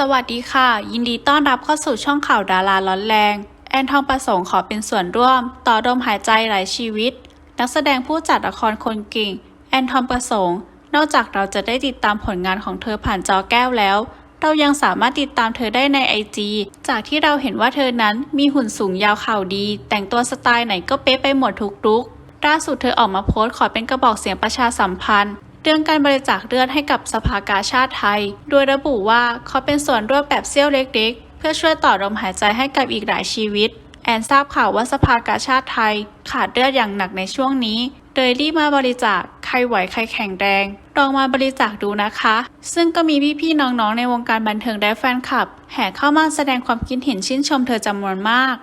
สวัสดีค่ะ ยินดีต้อนรับเข้าสู่ช่องข่าวดาราร้อนแรง แอนทองประสงค์ขอเป็นส่วนร่วม ต่อดมหายใจหลายชีวิต นักแสดงผู้จัดละครคนเก่ง แอนทองประสงค์ นอกจากเราจะได้ติดตามผลงานของเธอผ่านจอแก้วแล้ว เรายังสามารถติดตามเธอได้ในไอจีจากที่เราเห็นว่าเธอนั้นมีหุ่นสูงยาวเข่าดี แต่งตัวสไตล์ไหนก็เป๊ะไปหมดทุกลุกล่าสุดเธอออกมาโพสต์ขอเป็นกระบอกเสียงประชาสัมพันธ์ เรื่องการบริจาคเลือดให้กับสภากาชาติไทย โดยระบุว่าเขาเป็นส่วนร่วมแบบเสี้ยวเล็กๆ เพื่อช่วยต่อลมหายใจให้กับอีกหลายชีวิต แอนทราบข่าวว่าสภากาชาติไทย ขาดเลือดอย่างหนักในช่วงนี้โดยรีบมาบริจาคใครไหวใครแข็งแรงลองมาบริจาคดูนะคะ ซึ่งก็มีพี่ๆน้องๆในวงการบันเทิงและแฟนคลับ แห่เข้ามาแสดงความคิดเห็นชื่นชมเธอจำนวนมาก